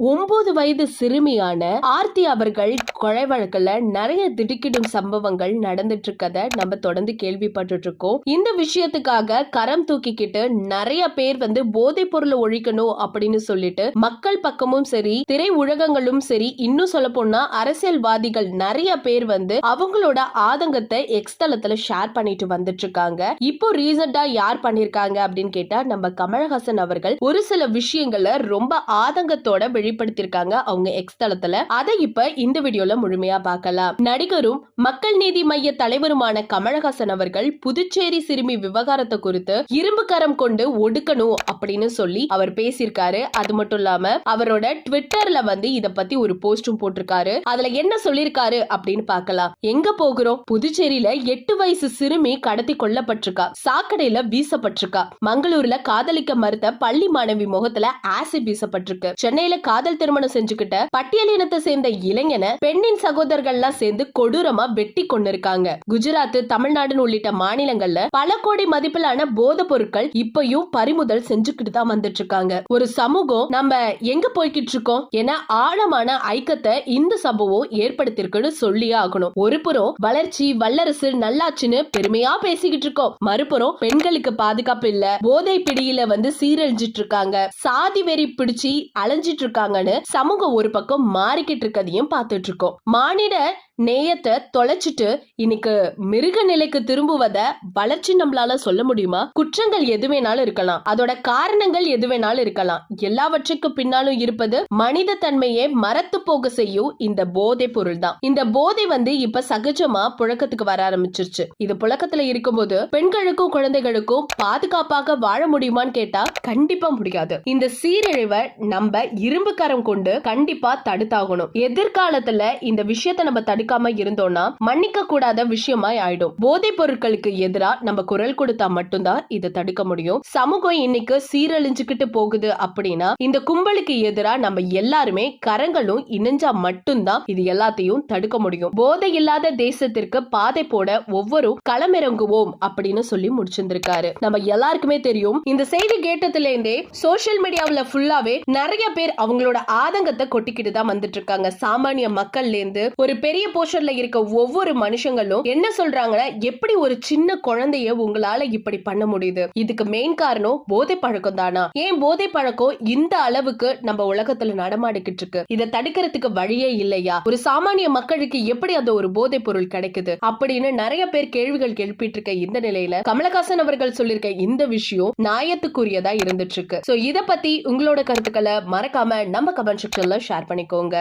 ஒன்பது வயது சிறுமியான ஆர்த்தி அவர்கள் கொலை வழக்குல நிறைய திடுக்கிடும் சம்பவங்கள் நடந்துட்டு இருக்கத நம்ம தொடர்ந்து கேள்விப்பட்டுட்டு இருக்கோம் இந்த விஷயத்துக்காக கரம் தூக்கிக்கிட்டு நிறைய பேர் வந்து போதைப் பொருளை ஒழிக்கணும் அப்படின்னு சொல்லிட்டு மக்கள் பக்கமும் சரி திரை உலகங்களும் சரி இன்னும் சொல்ல போனா அரசியல்வாதிகள் நிறைய பேர் வந்து அவங்களோட ஆதங்கத்தை எக்ஸ் தளத்துல ஷேர் பண்ணிட்டு வந்துட்டு இருக்காங்க இப்போ ரீசெண்டா யார் பண்ணிருக்காங்க அப்படின்னு கேட்டா நம்ம கமல்ஹாசன் அவர்கள். ஒரு சில விஷயங்களை ரொம்ப ஆதங்கத்தோட வெளிப்படுத்தியிருக்காங்க அவங்க எக்ஸ் தளத்துல. அதை இப்ப இந்த வீடியோல முழுமையா பார்க்கலாம். நடிகரும் மக்கள் நீதி மைய தலைவருமான கமலஹாசன் அவர்கள் புதுச்சேரி சிறுமி விவகாரத்தை குறித்து இரும்பு கரம் கொண்டு ஒடுக்கணும் அப்படின்னு சொல்லி அவர் பேசியிருக்காரு. அது மட்டும் இல்லாம அவரோட ட்விட்டர்ல வந்து இத பத்தி ஒரு போஸ்டும் போட்டிருக்காரு. அதுல என்ன சொல்லிருக்காரு அப்படின்னு பார்க்கலாம். எங்க போகிறோம்? புதுச்சேரியில எட்டு வயசு சிறுமி கடத்தி கொல்லப்பட்டிருக்கா. சாக்கடையில வீசப்பட்டிருக்கா. மங்களூர்ல காதலிக்க மறுத்த பள்ளி மாணவி முகத்துல ஆசிட் வீசப்பட்டிருக்கு. சென்னையில காதல் திருமணம் செஞ்சுக்கிட்ட பட்டியலினத்தை சேர்ந்த இளைஞனை பெண்ணின் சகோதரர்கள்லாம் சேர்ந்து கொடூரமா வெட்டி கொண்டிருக்காங்க. குஜராத் தமிழ்நாடுன்னு உள்ளிட்ட மாநிலங்கள்ல பல கோடி மதிப்பிலான போதை பொருட்கள் இப்பயும் பறிமுதல் செஞ்சுக்கிட்டு தான் வந்துட்டு இருக்காங்க ஒரு சமூகம் நம்ம எங்க போய்கிட்டு இருக்கோம் என ஆழமான ஐக்கியத்தை இந்த சம்பவம் ஏற்படுத்திருக்குன்னு சொல்லியே ஆகணும். ஒரு புறம் வளர்ச்சி வல்லரசு நல்லாச்சுன்னு பெருமையா பேசிக்கிட்டு இருக்கோம் மறுபுறம் பெண்களுக்கு பாதுகாப்பு இல்ல போதை பிடியில வந்து சீரழிஞ்சிட்டு இருக்காங்க சாதி வெறி பிடிச்சி அலைஞ்சிட்டு இருக்காங்கன்னு சமூகம் ஒரு பக்கம் மாறிக்கிட்டு இருக்கதையும் பார்த்துட்டு இருக்கோம். மானிட நேயத்தை தொலைச்சிட்டு இன்னைக்கு மிருக நிலைக்கு திரும்புவத வளர்ச்சி நம்மளால சொல்ல முடியுமா? குற்றங்கள் எது வேணாலும் இருக்கலாம். அதோட காரணங்கள் எது வேணாலும் இருக்கலாம். எல்லாவற்றுக்கு பின்னாலும் இருப்பது மனித தன்மையை மறத்து போக செய்யும் இந்த போதை பொருள் தான் இந்த போதை வந்து இப்ப சகஜமா புழக்கத்துக்கு வர ஆரம்பிச்சிருச்சு. இது புழக்கத்துல இருக்கும்போது பெண்களுக்கும் குழந்தைகளுக்கும் பாதுகாப்பாக வாழ முடியுமான்னு கேட்டா கண்டிப்பா முடியாது. இந்த சீரழிவை நம்ம இரும்பு கரம் கொண்டு கண்டிப்பா தடுத்தாகணும். எதிர்காலத்துல இந்த விஷயத்தை நம்ம தடுக்க தடுக்காம இருந்தோம்னா மன்னிக்க கூடாத விஷயமாய் ஆயிடும். போதைப் பொருட்களுக்கு எதிராக நம்ம குரல் கொடுத்தா மட்டும்தான் இதை தடுக்க முடியும். சமூகம் இன்னைக்கு சீரழிஞ்சுக்கிட்டு போகுது அப்படின்னா இந்த கும்பலுக்கு எதிரா நம்ம எல்லாருமே கரங்களும் இணைஞ்சா மட்டும்தான் இது எல்லாத்தையும் தடுக்க முடியும். போதை இல்லாத தேசத்திற்கு பாதை போட ஒவ்வொரு களமிறங்குவோம் அப்படின்னு சொல்லி முடிச்சிருந்திருக்காரு. நம்ம எல்லாருக்குமே தெரியும். இந்த செய்தி கேட்டதுல இருந்தே சோசியல் மீடியாவில் ஃபுல்லாவே நிறைய பேர் அவங்களோட ஆதங்கத்தை கொட்டிக்கிட்டு தான் வந்துட்டு இருக்காங்க. சாமானிய மக்கள்ல இருந்து ஒரு பெரிய போஷர்ல இருக்க ஒவ்வொரு மனுஷங்களும் என்ன சொல்றாங்கன்னா எப்படி ஒரு சின்ன குழந்தைய உங்களால இப்படி பண்ண முடியுது? இதுக்கு மெயின் காரணம் போதை பழக்கம் தானா? ஏன் போதை பழக்கம் இந்த அளவுக்கு நம்ம உலகத்துல நடமாடிக்கிட்டு இருக்கு? இதை தடுக்கிறதுக்கு வழியே இல்லையா? ஒரு சாமானிய மக்களுக்கு எப்படி அந்த ஒரு போதை பொருள் கிடைக்குது? அப்படின்னு நிறைய பேர் கேள்விகள் எழுப்பிட்டு இருக்க இந்த நிலையில கமலஹாசன் அவர்கள் சொல்லியிருக்க இந்த விஷயம் நியாயத்துக்குரியதா இருந்துட்டு இருக்கு. சோ இத பத்தி உங்களோட கருத்துக்களை மறக்காம நம்ம கமெண்ட் செக்ஷன்ல ஷேர் பண்ணிக்கோங்க.